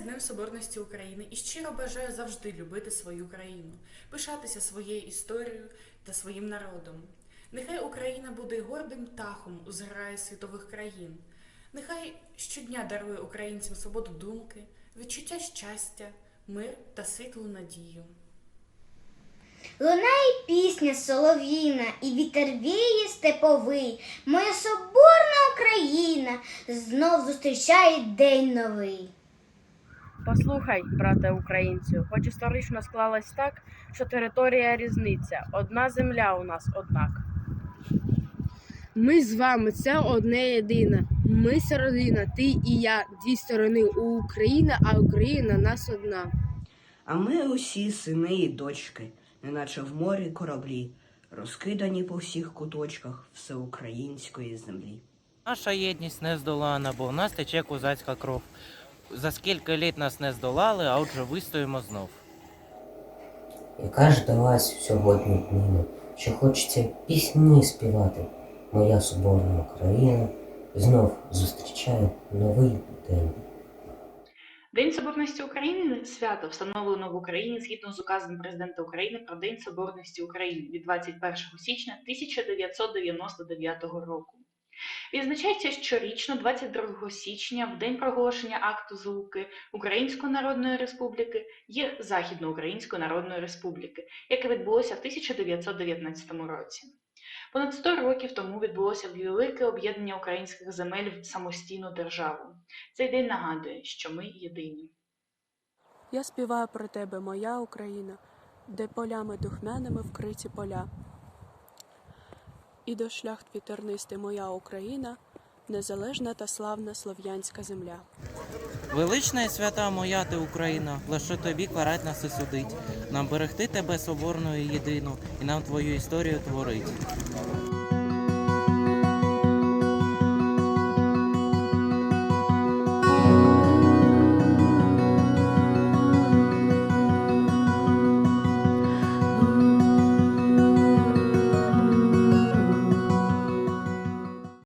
Днем Соборності України і щиро бажаю завжди любити свою країну, пишатися своєю історією та своїм народом. Нехай Україна буде гордим птахом у зграї світових країн. Нехай щодня дарує українцям свободу думки, відчуття щастя, мир та світлу надію. Лунає пісня солов'їна, і вітер віє степовий. Моя соборна Україна знов зустрічає день новий. Послухай, брате українцю, хоч історично склалось так, що територія різниця, одна земля у нас однак. Ми з вами це одне єдине. Ми це родина, ти і я, дві сторони у Україна, а Україна нас одна. А ми усі сини і дочки, неначе в морі кораблі, розкидані по всіх куточках всеукраїнської землі. Наша єдність не здолана, бо в нас тече козацька кров. За скільки літ нас не здолали, а отже вистоїмо знов. Яка ж до вас сьогодні днина, що хочеться пісні співати. Моя соборна Україна знов зустрічає новий день. День Соборності України свято встановлено в Україні згідно з указом президента України про День Соборності України від 21 січня 1999 року. Відзначається щорічно 22 січня, в день проголошення акту злуки Української Народної Республіки є Західноукраїнської Народної Республіки, яке відбулося в 1919 році. Понад 100 років тому відбулося велике об'єднання українських земель в самостійну державу. Цей день нагадує, що ми єдині. Я співаю про тебе, моя Україна, де полями духмяними вкриті поля. І до шляхт вітернисти моя Україна, незалежна та славна слов'янська земля. Велична і свята моя ти Україна, лише тобі кларать нас і судить. Нам берегти тебе соборною єдину, і нам твою історію творить.